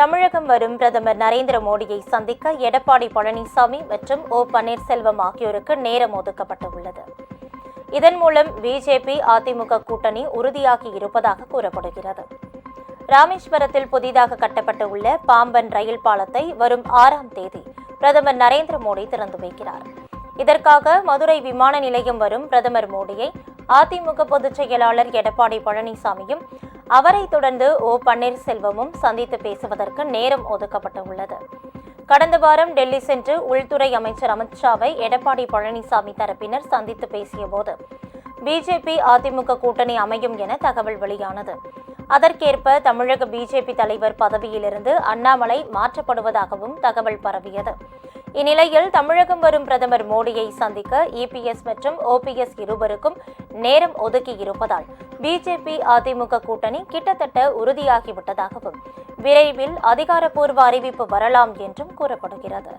தமிழகம் வரும் பிரதமர் நரேந்திர மோடியை சந்திக்க எடப்பாடி பழனிசாமி மற்றும் ஓ பன்னீர்செல்வம் ஆகியோருக்கு நேரம் ஒதுக்கப்பட்டுள்ளது. இதன் மூலம் பிஜேபி அதிமுக கூட்டணி உறுதியாகி இருப்பதாக கூறப்படுகிறது. ராமேஸ்வரத்தில் புதிதாக கட்டப்பட்டுள்ள பாம்பன் ரயில் பாலத்தை வரும் ஆறாம் தேதி பிரதமர் நரேந்திர மோடி திறந்து வைக்கிறார். இதற்காக மதுரை விமான நிலையம் வரும் பிரதமர் மோடியை அதிமுக பொதுச் செயலாளர் எடப்பாடி பழனிசாமியும் அவரைத் தொடர்ந்து ஓ பன்னீர்செல்வமும் சந்தித்து பேசுவதற்கு நேரம் ஒதுக்கப்பட்டுள்ளது. கடந்த வாரம் டெல்லி சென்று உள்துறை அமைச்சர் அமித்ஷாவை எடப்பாடி பழனிசாமி தரப்பினர் சந்தித்து பேசியபோது பிஜேபி அதிமுக கூட்டணி அமையும் என தகவல் வெளியானது. அதற்கேற்ப தமிழக பிஜேபி தலைவர் பதவியிலிருந்து அண்ணாமலை மாற்றப்படுவதாகவும் தகவல் பரவியது. இந்நிலையில் தமிழகம் வரும் பிரதமர் மோடியை சந்திக்க இபிஎஸ் மற்றும் ஓபிஎஸ் இருவருக்கும் நேரம் ஒதுக்கி இருப்பதால் பிஜேபி அதிமுக கூட்டணி கிட்டத்தட்ட உறுதியாகிவிட்டதாகவும் விரைவில் அதிகாரப்பூர்வ அறிவிப்பு வரலாம் என்றும் கூறப்படுகிறது.